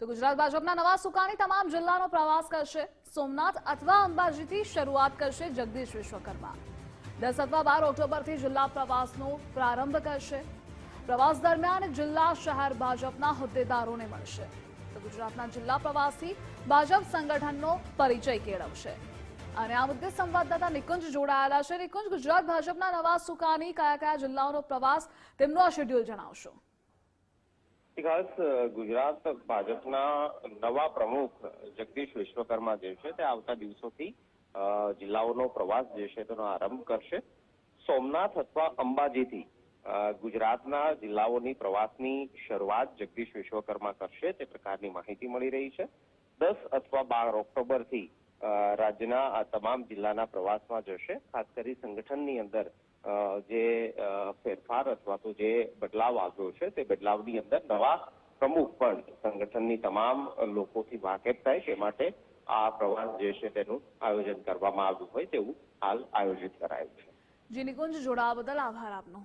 તો ગુજરાત ભાજપના નવા સુકાની તમામ જિલ્લાનો પ્રવાસ કરશે. સોમનાથ અથવા અંબાજીથી શરૂઆત કરશે જગદીશ વિશ્વકર્મા. દસ અથવા બાર ઓક્ટોબરથી જિલ્લા પ્રવાસનો પ્રારંભ કરશે. પ્રવાસ દરમિયાન જિલ્લા શહેર ભાજપના હોદ્દેદારોને મળશે. તો ગુજરાતના જિલ્લા પ્રવાસથી ભાજપ સંગઠનનો પરિચય કેળવશે. અને આ મુદ્દે સંવાદદાતા નિકુંજ જોડાયેલા છે. નિકુંજ, ગુજરાત ભાજપના નવા સુકાની કયા કયા જિલ્લાઓનો પ્રવાસ તેમનું આ શેડ્યુલ જણાવશો. ખાસ ગુજરાત ભાજપના નવા પ્રમુખ જગદીશ વિશ્વકર્મા જે છે, તે આવતા દિવસોથી જિલ્લાઓનો પ્રવાસ જે છે, તેનો આરંભ કરશે. સોમનાથ અથવા અંબાજીથી ગુજરાતના જિલ્લાઓની પ્રવાસની શરૂઆત જગદીશ વિશ્વકર્મા કરશે, તે પ્રકારની માહિતી મળી રહી છે. દસ અથવા બાર ઓક્ટોબરથી રાજ્યના આ તમામ જિલ્લાના પ્રવાસમાં જશે. ખાસ કરી સંગઠનની અંદર જે ફેરફાર અથવા તો જે બદલાવ આવ્યો છે તે બદલાવની અંદર નવા પ્રમુખ પણ સંગઠનની તમામ લોકોથી વાકેફ થાય તે માટે આ પ્રવાસ જે છે તેનું આયોજન કરવામાં આવ્યું હોય તેવું હાલ આયોજિત કરાયું છે. જી જોડાવા બદલ આભાર આપનો.